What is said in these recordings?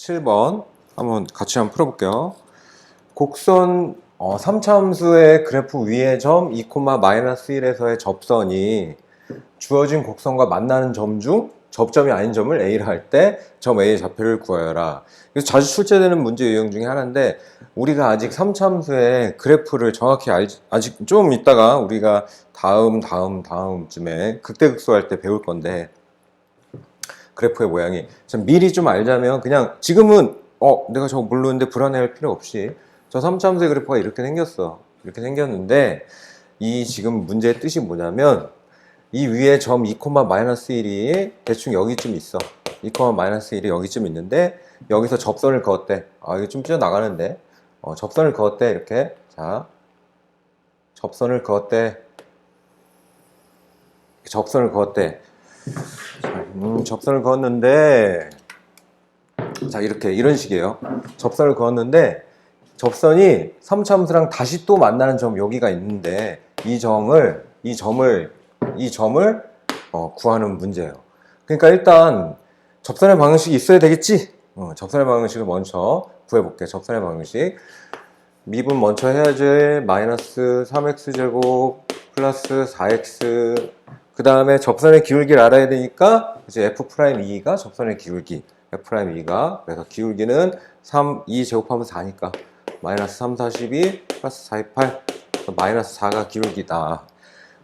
7번 한번 같이 한번 풀어볼게요. 곡선 어, 3차함수의 그래프 위의 점 2, 마이너스 1에서의 접선이 주어진 곡선과 만나는 점 중 접점이 아닌 점을 A를 할때 점 A의 좌표를 구하여라. 그래서 자주 출제되는 문제 유형 중에 하나인데 우리가 아직 3차함수의 그래프를 정확히 알, 아직 좀 있다가 우리가 다음 다음 다음쯤에 극대극소할 때 배울 건데 그래프의 모양이 참 미리 좀 알자면 그냥 지금은 어 내가 저거 모르는데 불안해할 필요 없이 저 3차 함수의 그래프가 이렇게 생겼어. 이렇게 생겼는데 이 지금 문제의 뜻이 뭐냐면 이 위에 점 2, 마이너스 1이 대충 여기쯤 있어. 2, 마이너스 1이 여기쯤 있는데 여기서 접선을 그었대. 아 이거 좀 찢어나가는데. 어, 접선을 그었대. 이렇게. 자 접선을 그었대. 접선을 그었대 음, 접선을 그었는데 자 이렇게 이런 식이에요. 접선을 그었는데 접선이 3차함수랑 다시 또 만나는 점 여기가 있는데 이 점을 이 점을 이 점을 어, 구하는 문제예요. 그러니까 일단 접선의 방식이 있어야 되겠지? 어, 접선의 방식을 먼저 구해볼게 접선의 방식. 미분 먼저 해야지 마이너스 3x제곱 플러스 4x 그 다음에 접선의 기울기를 알아야 되니까 이제 f'2가 접선의 기울기 f'2가. 그래서 기울기는 3, 2 제곱하면 4니까 마이너스 3, 42 플러스 4, 8 마이너스 4가 기울기다.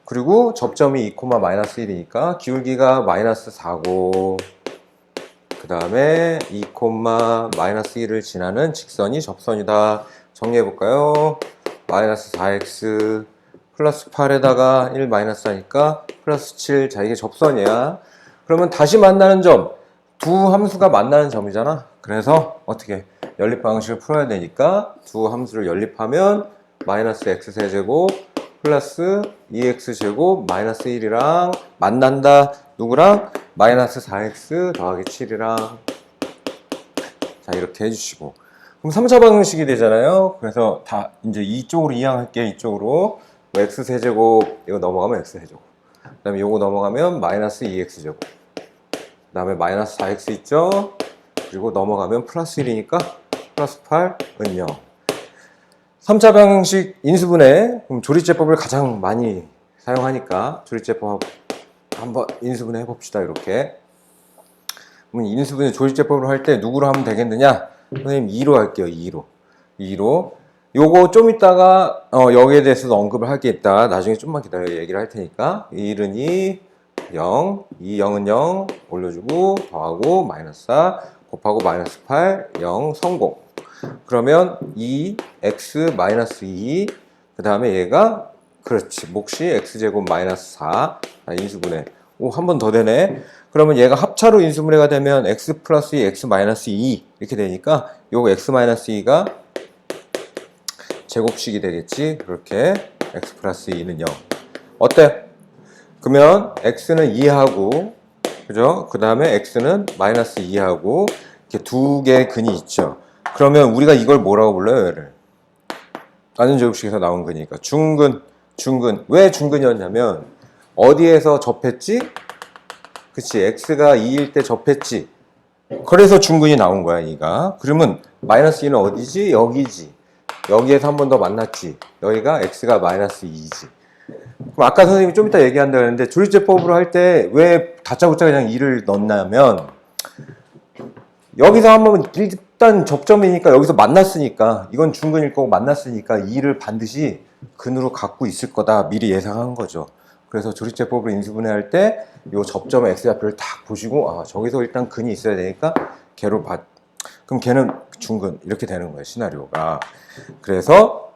그리고 접점이 2, 마이너스 1이니까 기울기가 마이너스 4고 그 다음에 2, 마이너스 1을 지나는 직선이 접선이다. 정리해 볼까요? 마이너스 4x 플러스 8에다가 1 마이너스 하니까 플러스 7. 자, 이게 접선이야. 그러면 다시 만나는 점. 두 함수가 만나는 점이잖아. 그래서 어떻게 연립 방식을 풀어야 되니까 두 함수를 연립하면 마이너스 x세제곱 플러스 2x제곱 마이너스 1이랑 만난다. 누구랑? 마이너스 4x 더하기 7이랑 자, 이렇게 해주시고. 그럼 3차 방식이 되잖아요. 그래서 다 이제 이쪽으로 이항할게, 이쪽으로. 뭐 x 세제곱 이거 넘어가면 x 세제곱. 그 다음에 요거 넘어가면 마이너스 2x 제곱. 그 다음에 마이너스 4x 있죠? 그리고 넘어가면 플러스 1이니까 플러스 8은 0 3차 방식 인수분해. 그럼 조리제법을 가장 많이 사용하니까 조리제법 한번 인수분해 해봅시다 이렇게. 그러면 인수분해 조리제법을 할 때 누구로 하면 되겠느냐? 선생님 2로 할게요 2로. 2로 요거 좀 이따가 어, 여기에 대해서도 언급을 하겠다. 나중에 좀만 기다려 얘기를 할 테니까 1은 2, 0, 2, 0은 0 올려주고 더하고 마이너스 4 곱하고 마이너스 8, 0 성공. 그러면 2, x 마이너스 2, 그 다음에 얘가 그렇지 몫이 x제곱 마이너스 4 아, 인수분해. 오, 한 번 더 되네. 그러면 얘가 합차로 인수분해가 되면 x 플러스 2, x 마이너스 2 이렇게 되니까 요거 x 마이너스 2가 제곱식이 되겠지. 그렇게 x 플러스 2는 0. 어때? 그러면 x는 2하고 그죠? 그 다음에 x는 마이너스 2하고 이렇게 두 개의 근이 있죠. 그러면 우리가 이걸 뭐라고 불러요? 얘를 나는 제곱식에서 나온 근이니까 중근, 중근. 왜 중근이었냐면 어디에서 접했지? 그치 x가 2일 때 접했지. 그래서 중근이 나온 거야, 이가. 그러면 마이너스 2는 어디지? 여기지. 여기에서 한 번 더 만났지. 여기가 x가 마이너스 2지. 그럼 아까 선생님이 좀 이따 얘기한다 그랬는데 조리제법으로 할 때 왜 다짜고짜 그냥 2를 넣냐면 여기서 한번 일단 접점이니까 여기서 만났으니까 이건 중근일 거고 만났으니까 2를 반드시 근으로 갖고 있을 거다 미리 예상한 거죠. 그래서 조리제법을 인수분해할 때 이 접점의 x좌표를 딱 보시고 아 저기서 일단 근이 있어야 되니까 걔로 받 그럼 걔는 중근 이렇게 되는 거예요 시나리오가. 그래서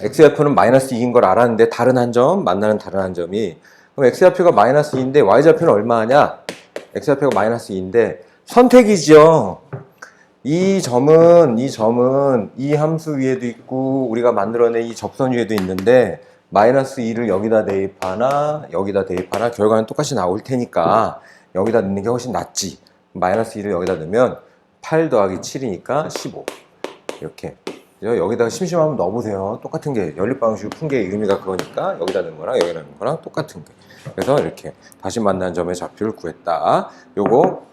x좌표는 마이너스 2인 걸 알았는데 다른 한 점 만나는 다른 한 점이. 그럼 x좌표가 마이너스 2인데 y좌표는 얼마냐? X좌표가 마이너스 2인데 선택이죠 이 점은 이 점은 이 함수 위에도 있고 우리가 만들어낸 이 접선 위에도 있는데 마이너스 2를 여기다 대입하나 여기다 대입하나 결과는 똑같이 나올 테니까 여기다 넣는 게 훨씬 낫지. 마이너스 2를 여기다 넣으면 8 더하기 7이니까 15 이렇게 여기다가 심심하면 넣어보세요 똑같은 게 연립 방식을 푼게 의미가 그거니까 여기다 넣는 거랑 여기다 넣는 거랑 똑같은 게 그래서 이렇게 다시 만난 점의 좌표를 구했다 요거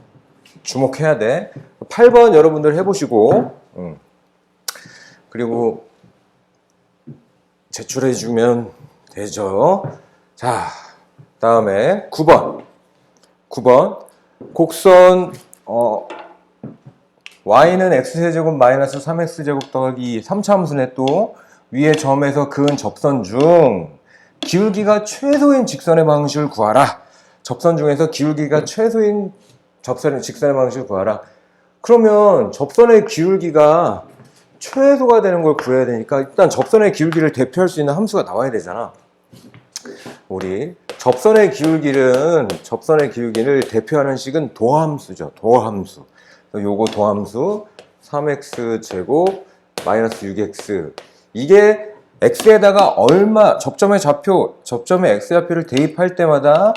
주목해야 돼. 8번 여러분들 해보시고, 음. 그리고 제출해 주면 되죠. 자, 다음에 9번. 9번. 곡선, 어, y는 x세제곱 마이너스 3x제곱 더하기 3차 함수네 또 위의 점에서 그은 접선 중 기울기가 최소인 직선의 방식을 구하라. 접선 중에서 기울기가 최소인 접선의 직선의 방식을 구하라. 그러면 접선의 기울기가 최소가 되는 걸 구해야 되니까 일단 접선의 기울기를 대표할 수 있는 함수가 나와야 되잖아. 우리 접선의 기울기는 접선의 기울기를 대표하는 식은 도함수죠. 도함수. 요거 도함수 3x 제곱 마이너스 6x 이게 x에다가 얼마 접점의 좌표 접점의 x 좌표를 대입할 때마다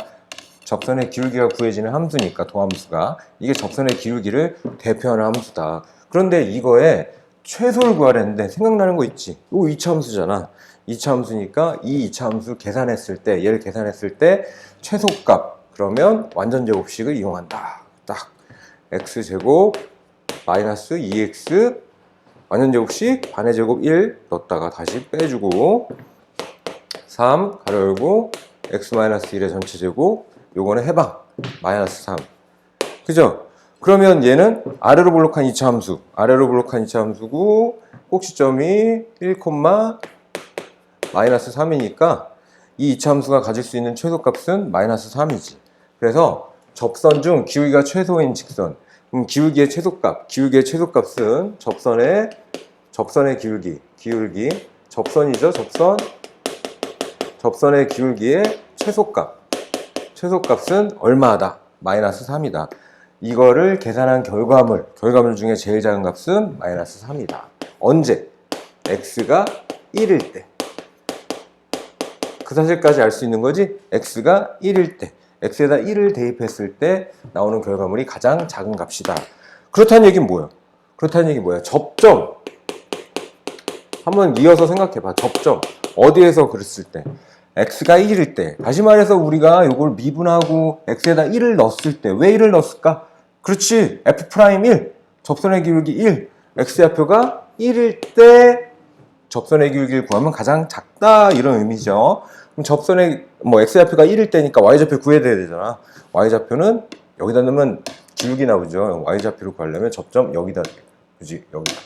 접선의 기울기가 구해지는 함수니까 도함수가 이게 접선의 기울기를 대표하는 함수다. 그런데 이거에 최소를 구하랬는데 생각나는 거 있지? 요 2차 함수잖아. 2차 함수니까 이 2차 함수 계산했을 때 얘를 계산했을 때 최소값 그러면 완전 제곱식을 이용한다. 딱 x 제곱 마이너스 2x 완전 제곱식 반의 제곱 1 넣었다가 다시 빼주고 3 가로 열고 x 마이너스 1의 전체 제곱 요거는 해방 마이너스 3 그죠? 그러면 얘는 아래로 블록한 2차 함수 아래로 블록한 2차 함수고 꼭지점이 1, 마이너스 3이니까 이 2차 함수가 가질 수 있는 최소값은 마이너스 3이지 그래서 접선 중 기울기가 최소인 직선. 그럼 기울기의 최소값. 기울기의 최소값은 접선의 접선의 기울기. 기울기. 접선이죠 접선? 접선의 기울기의 최소값. 최소값은 얼마다? 마이너스 3이다. 이거를 계산한 결과물 결과물 중에 제일 작은 값은 마이너스 3이다. 언제? x가 1일 때. 그 사실까지 알 수 있는 거지? x가 1일 때 x에다 1을 대입했을 때 나오는 결과물이 가장 작은 값이다. 그렇다는 얘기는 뭐야 그렇다는 얘기 뭐야 접점. 한번 이어서 생각해 봐. 접점. 어디에서 그랬을 때? X가 1일 때. 다시 말해서 우리가 이걸 미분하고 x에다 1을 넣었을 때 왜 1을 넣었을까? 그렇지. F'1 접선의 기울기 1 x좌표가 1일 때 접선의 기울기를 구하면 가장 작다. 이런 의미죠. 그럼 접선의 뭐 x좌표가 1일 때니까 y좌표 구해야 되잖아. y좌표는 여기다 넣으면 기울기 나오죠. y좌표를 구하려면 접점 여기다 그지 여기다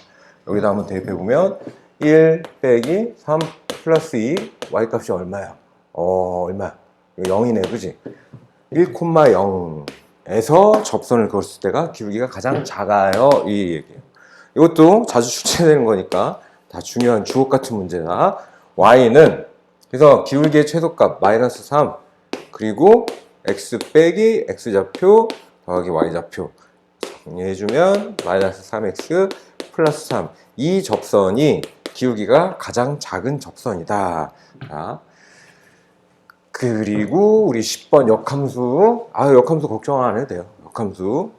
여기다 한번 대입해 보면 1 빼기 3 플러스 2 y 값이 얼마야? 어 얼마? 이거 0이네 그지? 1,0에서 접선을 그었을 때가 기울기가 가장 작아요 이 얘기예요. 이것도 자주 출제되는 거니까 다 중요한 주옥 같은 문제다. y는 그래서 기울기의 최소값 마이너스 3 그리고 x 빼기 x좌표 더하기 y좌표 정리해주면 마이너스 3x 플러스 3 이 접선이 기울기가 가장 작은 접선이다. 자, 그리고 우리 10번 역함수. 아 역함수 걱정 안 해도 돼요. 역함수.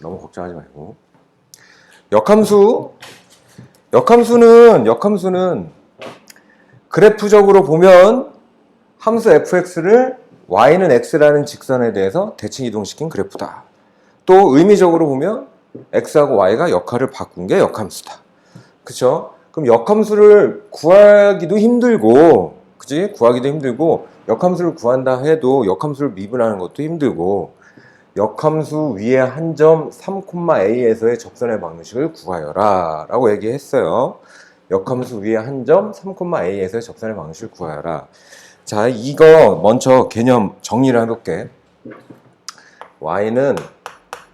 너무 걱정하지 말고. 역함수. 역함수는 역함수는 그래프적으로 보면 함수 fx를 y는 x라는 직선에 대해서 대칭 이동시킨 그래프다. 또 의미적으로 보면 x하고 y가 역할을 바꾼 게 역함수다. 그쵸? 그럼 역함수를 구하기도 힘들고, 그지? 구하기도 힘들고, 역함수를 구한다 해도 역함수를 미분하는 것도 힘들고, 역함수 위에 한 점 3,a에서의 접선의 방식을 구하여라 라고 얘기했어요. 역함수 위에 한 점 3,a에서의 접선의 방식을 구하여라. 자, 이거 먼저 개념 정리를 해볼게. y는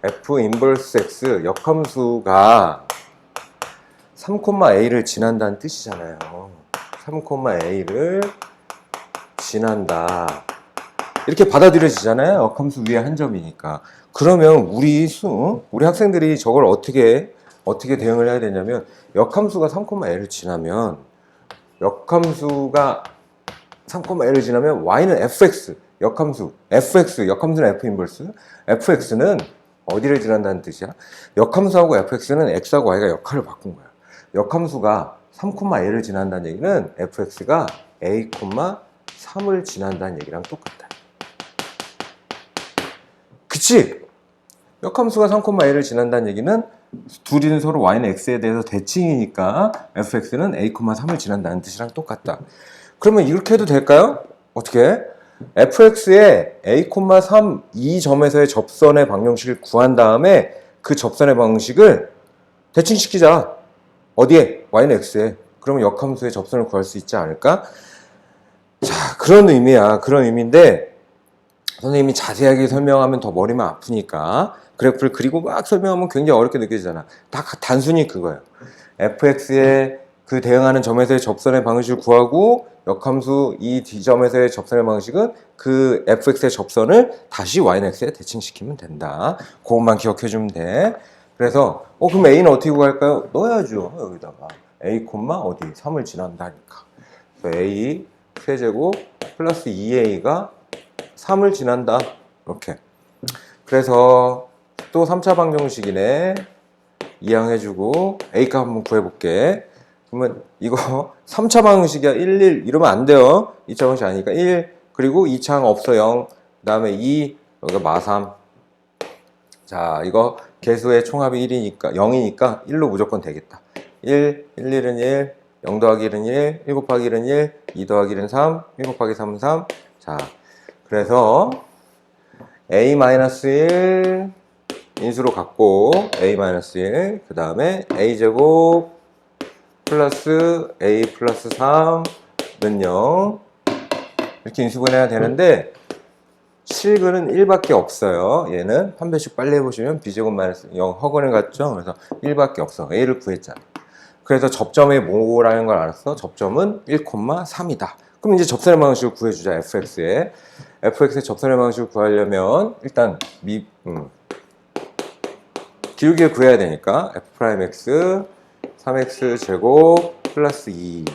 f 인버스 x 역함수가 3,a를 지난다는 뜻이잖아요. 3,a를 지난다. 이렇게 받아들여지잖아요. 역함수 위에 한 점이니까. 그러면 우리 수, 우리 학생들이 저걸 어떻게, 어떻게 대응을 해야 되냐면, 역함수가 3,L을 지나면, 역함수가 3,L을 지나면, y는 fx, 역함수, fx, 역함수는 f 인버스, fx는 어디를 지난다는 뜻이야? 역함수하고 fx는 x하고 y가 역할을 바꾼 거야. 역함수가 3,L을 지난다는 얘기는 fx가 a, 3을 지난다는 얘기랑 똑같다. 그치? 역함수가 3,a를 지난다는 얘기는 둘이는 서로 y는 x에 대해서 대칭이니까 fx는 a,3을 지난다는 뜻이랑 똑같다. 그러면 이렇게 해도 될까요? 어떻게? fx의 a,3 이 점에서의 접선의 방정식을 구한 다음에 그 접선의 방식을 대칭시키자. 어디에? y는 x에. 그러면 역함수의 접선을 구할 수 있지 않을까? 자, 그런 의미야. 그런 의미인데 선생님이 자세하게 설명하면 더 머리만 아프니까 그래프를 그리고 막 설명하면 굉장히 어렵게 느껴지잖아. 다 가- 단순히 그거예요. fx의 그 대응하는 점에서의 접선의 방식을 구하고 역함수 이 D점에서의 접선의 방식은 그 fx의 접선을 다시 yx에 대칭시키면 된다. 그것만 기억해 주면 돼. 그래서 어 그럼 a는 어떻게 구할까요? 넣어야죠. 여기다가 a 어디 3을 지난다니까. 그래서 a 세제곱 플러스 2a가 3을 지난다. 이렇게. 그래서 또 3차 방정식이네. 이항해주고 A값 한번 구해볼게. 그러면 이거 3차 방정식이야. 1, 1 이러면 안 돼요. 2차 방정식 아니니까 1 그리고 2차항 없어 0. 그 다음에 2 여기가 마3. 자 이거 개수의 총합이 1이니까 0이니까 1로 무조건 되겠다. 1, 1, 1은 1, 0 더하기 1은 1, 1 곱하기 1은 1, 2 더하기 1은 3, 1 곱하기 3은 3. 자 그래서 a-1 인수로 갖고 a-1 그 다음에 a제곱 플러스 a 플러스 3는 0 이렇게 인수분해야 되는데 실근은 1밖에 없어요. 얘는 한 배씩 빨리 해보시면 b제곱 마이너스 0 허근을 갖죠. 그래서 1밖에 없어. A를 구했잖아 그래서 접점이 뭐라는 걸 알았어? 접점은 1,3이다 그럼 이제 접선의 방식을 구해주자 fx에. Fx의 접선의 방식을 구하려면 일단 미, 음, 기울기를 구해야 되니까 f'x 3x 제곱 플러스 2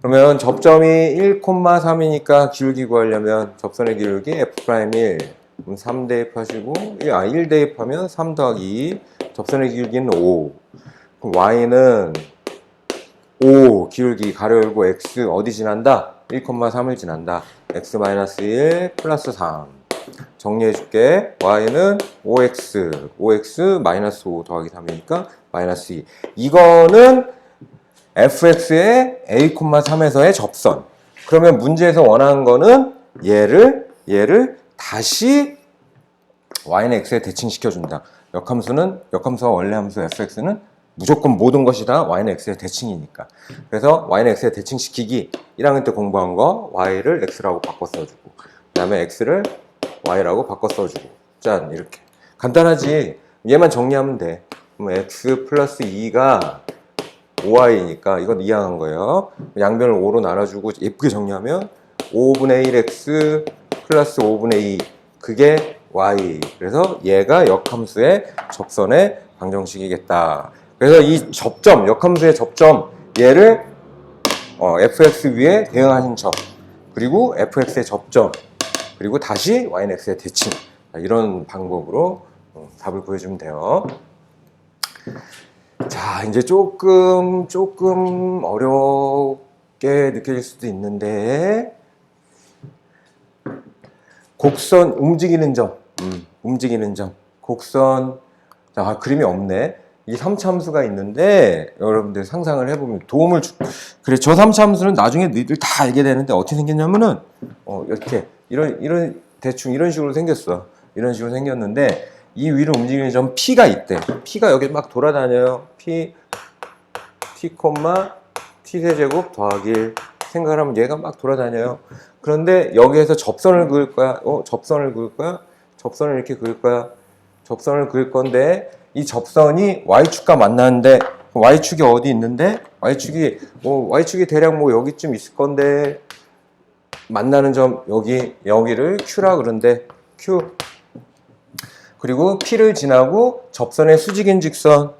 그러면 접점이 1,3이니까 기울기 구하려면 접선의 기울기 f'1 그럼 3 대입하시고 아, 1 대입하면 3 더하기 2 접선의 기울기는 5 그럼 y는 5 기울기 가로 열고 x 어디 지난다? 1,3을 지난다. X-1 플러스 3 정리해 줄게. Y는 5x 5x 마이너스 5 더하기 3이니까 마이너스 2 이거는 fx의 a,3에서의 접선. 그러면 문제에서 원하는 거는 얘를 얘를 다시 y는 x에 대칭시켜 준다. 역함수는 역함수와 원래 함수 fx는 무조건 모든 것이 다 y는 x의 대칭이니까. 그래서 y는 x에 대칭시키기 1학년 때 공부한 거 y를 x라고 바꿔 써주고 그 다음에 x를 y라고 바꿔 써주고. 짠 이렇게. 간단하지. 얘만 정리하면 돼. 그럼 x 플러스 2가 5y니까 이건 이항한 거예요. 양변을 5로 나눠주고 예쁘게 정리하면 5분의 1x 플러스 5분의 2 그게 y. 그래서 얘가 역함수의 접선의 방정식이겠다 그래서 이 접점 역함수의 접점 얘를 어, fx 위에 대응하는 점 그리고 fx의 접점 그리고 다시 yx의 대칭 자, 이런 방법으로 어, 답을 구해주면 돼요. 자 이제 조금 조금 어렵게 느껴질 수도 있는데 곡선 움직이는 점, 음, 움직이는 점, 곡선 자 아, 그림이 없네. 이 3참수가 있는데 여러분들 상상을 해보면 도움을 주 그래 저 3참수는 나중에 너희들 다 알게 되는데 어떻게 생겼냐면은 어 이렇게 이런 이런 대충 이런 식으로 생겼어. 이런 식으로 생겼는데 이 위로 움직이는 점 P가 있대. P가 여기 막 돌아다녀요. P T T 세제곱 더하기 1 생각을 하면 얘가 막 돌아다녀요. 그런데 여기에서 접선을 그을 거야. 어 접선을 그을 거야? 접선을 이렇게 그을 거야? 접선을 그을 건데 이 접선이 y축과 만나는데 y축이 어디 있는데? Y축이 뭐 y축이 대략 뭐 여기쯤 있을 건데 만나는 점 여기 여기를 q라 그런데 q. 그리고 p를 지나고 접선의 수직인 직선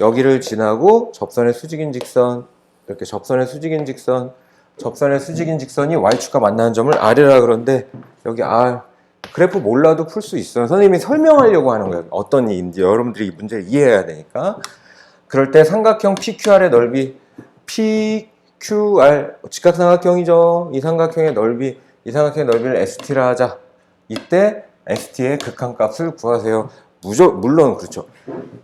여기를 지나고 접선의 수직인 직선 이렇게 접선의 수직인 직선 접선의 수직인 직선이 y축과 만나는 점을 r이라 그런데 여기 r 그래프 몰라도 풀 수 있어요. 선생님이 설명하려고 하는 거예요. 어떤 일인지 여러분들이 이 문제를 이해해야 되니까. 그럴 때 삼각형 PQR의 넓이 PQR 직각삼각형이죠. 이 삼각형의 넓이 이 삼각형의 넓이를 ST라 하자. 이때 xt의 극한값을 구하세요. 무조, 물론 그렇죠.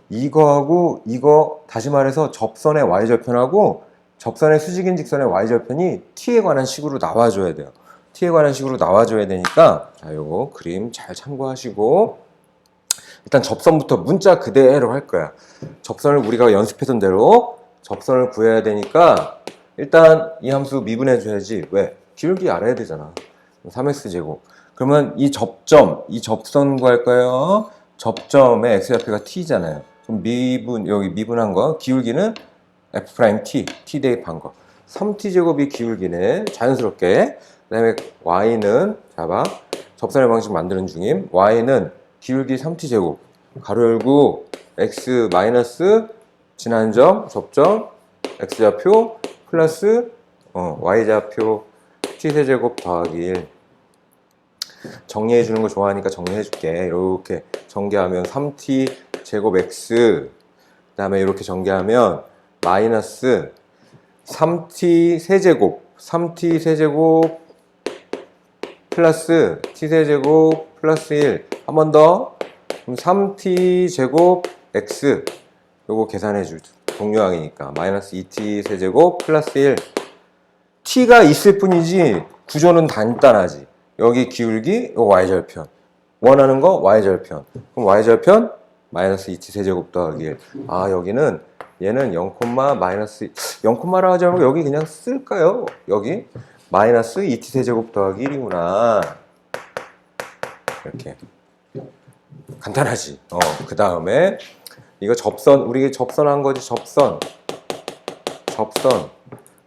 이거하고 이거 다시 말해서 접선의 y절편하고 접선의 수직인 직선의 y절편이 t에 관한 식으로 나와줘야 돼요. T에 관한 식으로 나와줘야 되니까 자 요거 그림 잘 참고하시고 일단 접선부터 문자 그대로 할 거야. 접선을 우리가 연습했던 대로 접선을 구해야 되니까 일단 이 함수 미분해 줘야지. 왜? 기울기 알아야 되잖아. 3x제곱. 그러면 이 접점, 이 접선 구할까요? 접점의 x좌표가 t잖아요. 그럼 미분, 여기 미분한 거, 기울기는 f't, t 대입한 거. 3t제곱이 기울기네. 자연스럽게. 그 다음에 y는, 잡아. 접선의 방식 만드는 중임. y는 기울기 3t제곱. 가로 열고, x 마이너스 지난 점, 접점, x좌표, 플러스, 어, y좌표, t세제곱 더하기 1. 정리해 주는 거 좋아하니까 정리해 줄게. 이렇게 전개하면 3t 제곱 x 그 다음에 이렇게 전개하면 마이너스 3t 세제곱 3t 세제곱 플러스 t 세 제곱 플러스 1. 한 번 더. 그럼 3t 제곱 x 요거 계산해 줄 동료항이니까 마이너스 2t 세제곱 플러스 1. t가 있을 뿐이지 구조는 간단하지. 여기 기울기, 요 y절편. 원하는 거 y절편. 그럼 y절편 마이너스 2t 세제곱 더하기 1. 아 여기는 얘는 0, 마이너스 0,라 하지 말고 여기 그냥 쓸까요? 여기 마이너스 2t 세제곱 더하기 1이구나. 이렇게 간단하지. 어, 그 다음에 이거 접선 우리 접선한 거지 접선. 접선.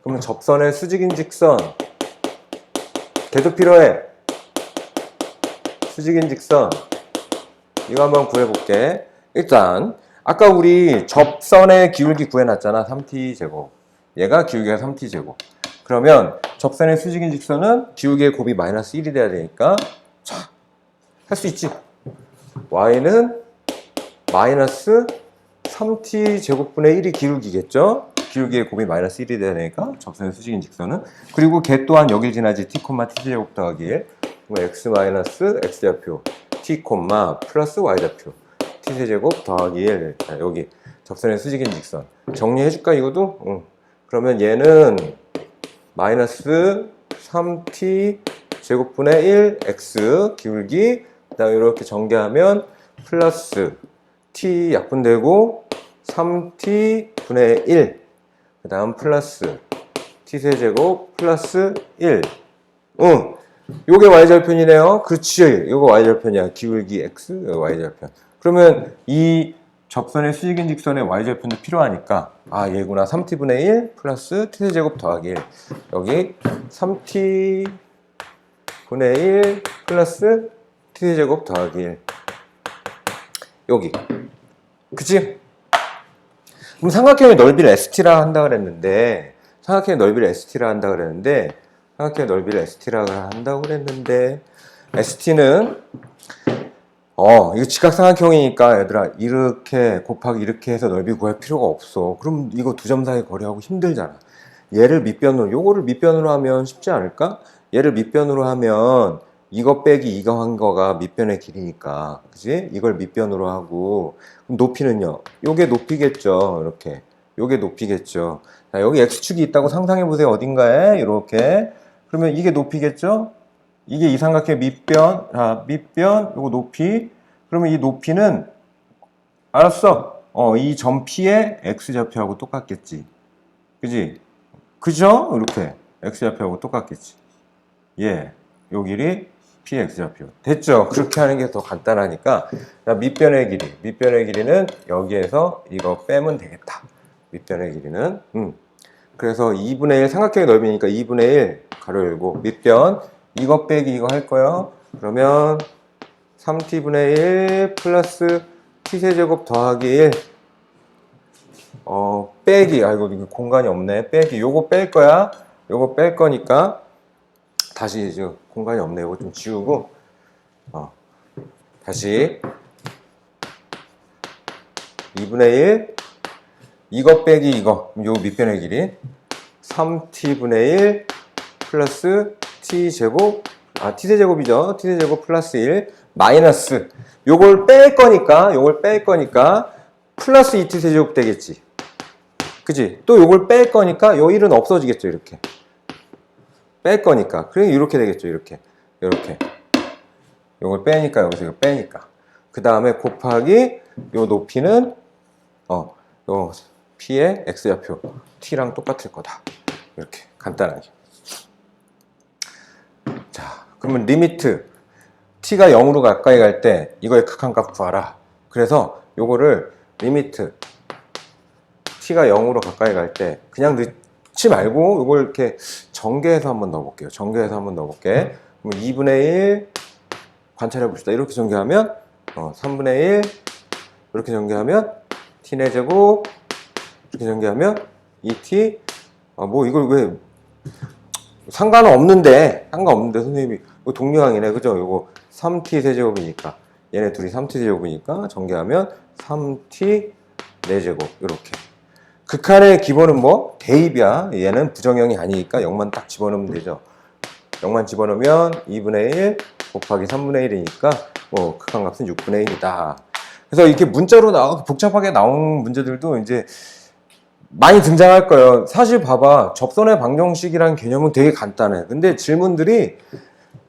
그러면 접선의 수직인 직선. 걔도 필요해. 수직인 직선. 이거 한번 구해볼게. 일단, 아까 우리 접선의 기울기 구해놨잖아. 3t 제곱. 얘가 기울기가 3t 제곱. 그러면 접선의 수직인 직선은 기울기의 곱이 마이너스 1이 돼야 되니까, 자, 할수 있지. y는 마이너스 3t 제곱분의 1이 기울기겠죠? 기울기의 곱이 마이너스 1이 돼야 되니까 접선의 수직인 직선은 그리고 걔 또한 여길 지나지 t, t 제곱 더하기 1 그럼 x 마이너스 x좌표 t, 플러스 y좌표 t 세제곱 더하기 1 자, 여기 접선의 수직인 직선 정리해 줄까 이것도? 응. 그러면 얘는 마이너스 3t 제곱분의 1 x 기울기 그 다음에 이렇게 전개하면 플러스 t 약분되고 3t 분의 1. 그 다음 플러스 t 세제곱 플러스 1. 응. 요게 y절편이네요. 그렇지. 요거 y절편이야. 기울기 x, 요거 y절편. 그러면 이 접선의 수직인 직선의 y절편도 필요하니까 아 얘구나. 3t 분의 1 플러스 t 세제곱 더하기 1. 여기 3t 분의 1 플러스 t 세제곱 더하기 1. 여기. 그치? 그럼 삼각형의 넓이를 ST라 한다 그랬는데, 삼각형의 넓이를 ST라 한다 그랬는데, 삼각형의 넓이를 ST라 한다고 그랬는데, ST는, 어, 이거 직각삼각형이니까 얘들아, 이렇게 곱하기 이렇게 해서 넓이 구할 필요가 없어. 그럼 이거 두 점 사이 거리하고 힘들잖아. 얘를 밑변으로, 요거를 밑변으로 하면 쉽지 않을까? 얘를 밑변으로 하면, 이거 빼기 이거 한 거가 밑변의 길이니까 그지? 이걸 밑변으로 하고 그럼 높이는요 요게 높이겠죠 이렇게 요게 높이겠죠 자, 여기 x축이 있다고 상상해 보세요 어딘가에 이렇게 그러면 이게 높이겠죠 이게 이 삼각형의 밑변 자 밑변 요거 높이 그러면 이 높이는 알았어 어 이 점 P의 x좌표하고 똑같겠지 그지? 그죠? 이렇게 x좌표하고 똑같겠지 예, 요 길이 px좌표. 됐죠? 그렇게 하는 게 더 간단하니까 자, 밑변의 길이, 밑변의 길이는 여기에서 이거 빼면 되겠다. 밑변의 길이는 음. 그래서 2분의 1 삼각형의 넓이니까 2분의 1 가로 열고 밑변 이거 빼기 이거 할 거예요. 그러면 3t분의 1 플러스 t세제곱 더하기 1 어, 빼기 아이고 공간이 없네. 빼기 요거 뺄 거야. 요거 뺄 거니까 다시 이제 공간이 없네. 이거 좀 지우고 어, 다시 2분의 1 이거 빼기 이거 요 밑변의 길이 3t분의 1 플러스 t 제곱 아, t세제곱이죠. t세제곱 플러스 1 마이너스 요걸 뺄 거니까 요걸 뺄 거니까 플러스 2t세제곱 되겠지. 그지? 또 요걸 뺄 거니까 요 1은 없어지겠죠. 이렇게. 뺄 거니까. 그래 이렇게 되겠죠. 이렇게. 이렇게. 요걸 빼니까 여기서 이거 빼니까. 그 다음에 곱하기 요 높이는 어, 요 p의 x좌표 t랑 똑같을 거다. 이렇게 간단하게. 자, 그러면 리미트 t가 0으로 가까이 갈 때 이거의 극한값 구하라. 그래서 요거를 리미트 t가 0으로 가까이 갈 때 그냥 넣지 말고 요걸 이렇게 전개해서 한번 넣어볼게요. 전개해서 한번 넣어볼게. 그럼 2분의 1 관찰해 봅시다. 이렇게 전개하면 어, 3분의 1 이렇게 전개하면 t네 제곱 이렇게 전개하면 2t 아, 뭐 이걸 왜 상관은 없는데 상관없는데 선생님이 이거 동류항이네. 그죠? 이거 3t 세제곱이니까. 얘네 둘이 3t 세제곱이니까 전개하면 3t 4제곱. 이렇게. 극한의 기본은 뭐? 대입이야. 얘는 부정형이 아니니까 0만 딱 집어넣으면 되죠. 0만 집어넣으면 2분의 1 곱하기 3분의 1이니까 뭐 극한값은 6분의 1이다. 그래서 이렇게 문자로 나와 복잡하게 나온 문제들도 이제 많이 등장할 거예요. 사실 봐봐. 접선의 방정식이라는 개념은 되게 간단해. 근데 질문들이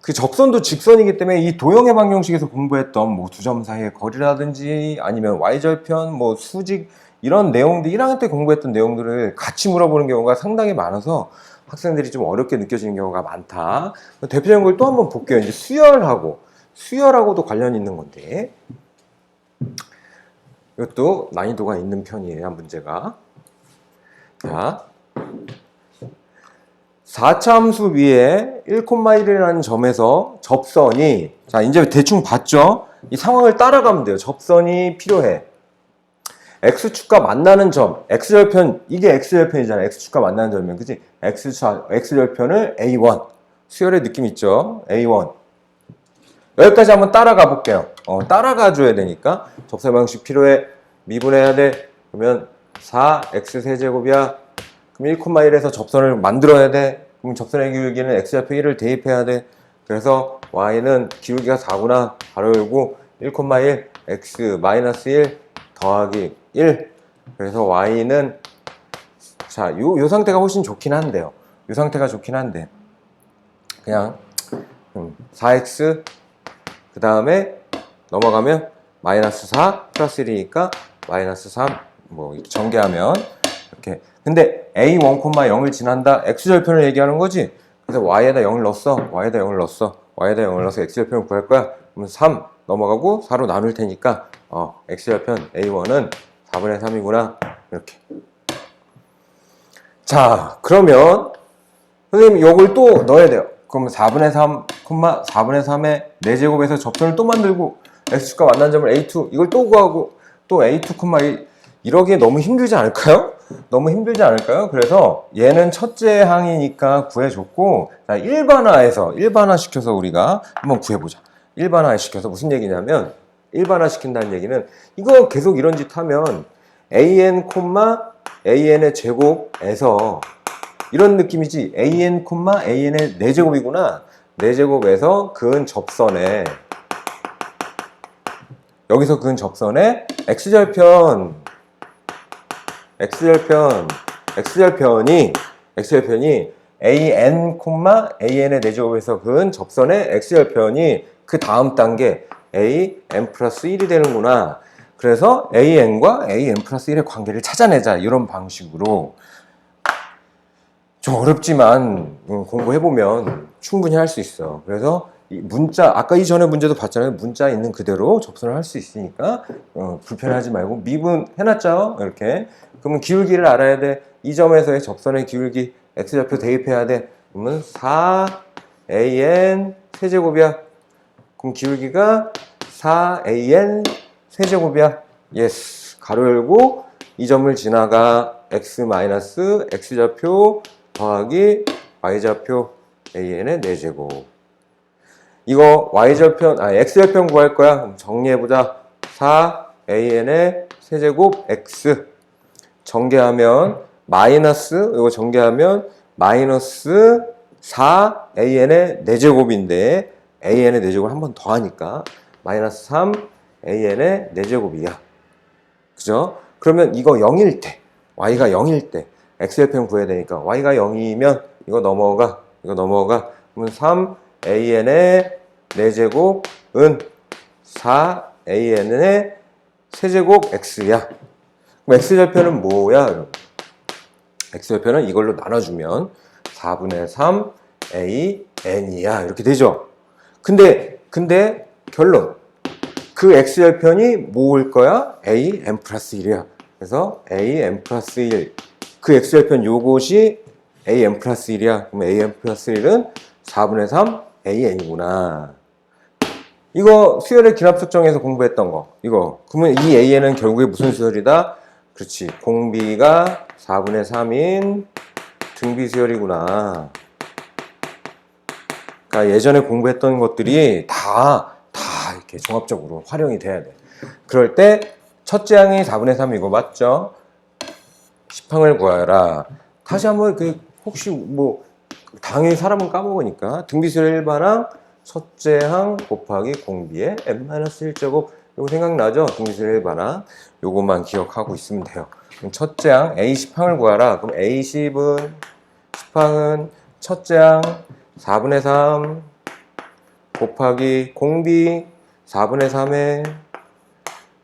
그 접선도 직선이기 때문에 이 도형의 방정식에서 공부했던 뭐 두 점 사이의 거리라든지 아니면 y절편, 뭐 수직 이런 내용들 1학년 때 공부했던 내용들을 같이 물어보는 경우가 상당히 많아서 학생들이 좀 어렵게 느껴지는 경우가 많다. 대표적인 걸 또 한번 볼게요. 이제 수열하고 수열하고도 관련이 있는 건데 이것도 난이도가 있는 편이에요. 문제가. 자, 4차 함수 위에 1,1이라는 점에서 접선이 자 이제 대충 봤죠? 이 상황을 따라가면 돼요. 접선이 필요해. x축과 만나는 점, x절편 이게 x절편이잖아. x축과 만나는 점이면 그지? x좌 x절편을 a1 수열의 느낌 있죠? a1 여기까지 한번 따라가 볼게요. 어, 따라가 줘야 되니까 접선 방식 필요해. 미분해야 돼. 그러면 4x 세제곱이야. 그럼 1,1에서 접선을 만들어야 돼. 그럼 접선의 기울기는 x좌표 1을 대입해야 돼. 그래서 y는 기울기가 4구나. 바로 열고 1,1 x 마이너스 1 더하기 1. 그래서 y는 자, 요, 요 상태가 훨씬 좋긴 한데요. 요 상태가 좋긴 한데 그냥 음, 4x 그 다음에 넘어가면 마이너스 4 플러스 1이니까 마이너스 3 뭐 전개하면 이렇게. 근데 a 1,0을 지난다 x절편을 얘기하는 거지. 그래서 y에다 0을 넣었어. Y에다 0을 넣었어. Y에다 0을 넣어서 x절편을 구할 거야. 그러면 3 넘어가고 4로 나눌 테니까 어, x절편 a1은 4분의 3이구나. 이렇게. 자 그러면 선생님 요걸 또 넣어야 돼요. 그러면 4분의 3, 4분의 3의 4제곱에서 접선을 또 만들고 x축과 만난 점을 a2 이걸 또 구하고 또 a2, 1 이러기에 너무 힘들지 않을까요? 너무 힘들지 않을까요? 그래서 얘는 첫째 항이니까 구해줬고 자, 일반화해서 일반화 시켜서 우리가 한번 구해보자 일반화 시켜서 무슨 얘기냐면 일반화 시킨다는 얘기는 이거 계속 이런 짓 하면 an, an의 제곱에서 이런 느낌이지 an, an의 4제곱이구나 4제곱에서 그은 접선에 여기서 그은 접선에 x절편 x절편 x절편이 x절편이 an, an의 4제곱에서 그은 접선의 x절편이 그 다음 단계 a n 플러스 1이 되는구나 그래서 an과 a n 플러스 1의 관계를 찾아내자 이런 방식으로 좀 어렵지만 음, 공부해보면 충분히 할 수 있어. 그래서 이 문자 아까 이전에 문제도 봤잖아요. 문자 있는 그대로 접선을 할 수 있으니까 어, 불편하지 말고 미분 해놨죠. 이렇게 그러면 기울기를 알아야 돼. 이 점에서의 접선의 기울기 x좌표 대입해야 돼. 그러면 4an 세제곱이야. 그럼 기울기가 4an 세제곱이야. 예스. 가로 열고 이 점을 지나가 x 마이너스 x좌표 더하기 y좌표 an의 4제곱 이거 y좌편, 아 x좌편 구할 거야 그럼 정리해보자 4an의 세제곱 x 전개하면 마이너스 이거 전개하면 마이너스 4an의 4제곱인데 an의 4제곱을 한 번 더 하니까 마이너스 3 an의 4제곱이야. 그죠? 그러면 이거 0일 때, y가 0일 때 x절편 구해야 되니까 y가 0이면 이거 넘어가, 이거 넘어가. 그러면 3an의 4제곱은 4an의 세제곱 x야. 그럼 x절편은 뭐야? 여러분? x절편은 이걸로 나눠주면 4분의 3 a n이야. 이렇게 되죠. 근데 근데 결론 그 x절편이 뭐일 거야? a n 플러스 1이야. 그래서 a n 플러스 1. 그 x절편 요것이 a n 플러스 1이야. 그럼 a n 플러스 1은 4분의 3 a n이구나. 이거 수열의 기납특정에서 공부했던 거. 이거. 그러면 이 AN은 결국에 무슨 수열이다? 그렇지. 공비가 4분의 3인 등비 수열이구나. 그러니까 예전에 공부했던 것들이 다, 다 이렇게 종합적으로 활용이 돼야 돼. 그럴 때 첫째 항이 4분의 3 이거 맞죠? 10항을 구하라. 다시 한번 그 혹시 뭐 당연히 사람은 까먹으니까 등비수열 일반항 첫째 항 곱하기 공비의 n-1제곱 이거 생각나죠? 등비수열 일반항 요것만 기억하고 있으면 돼요. 그럼 첫째 항 A 10항을 구하라. 그럼 A 10은 10항은 첫째 항 4분의 3 곱하기 공비 4분의 3에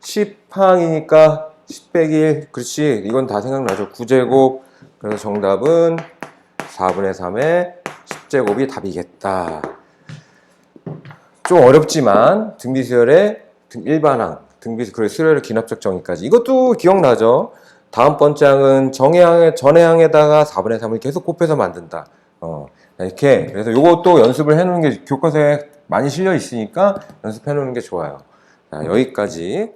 10항이니까 10 빼기 1 그렇지 이건 다 생각나죠 9제곱 그래서 정답은 4분의 3의 10제곱이 답이겠다. 좀 어렵지만 등비수열의 등- 일반항 등비 그리고 수열의 기납적 정의까지. 이것도 기억나죠? 다음 번째 항은 정해항에 전해항에다가 4분의 3을 계속 곱해서 만든다. 어, 이렇게. 그래서 이것도 연습을 해놓는 게 교과서에 많이 실려 있으니까 연습해 놓는 게 좋아요. 자, 여기까지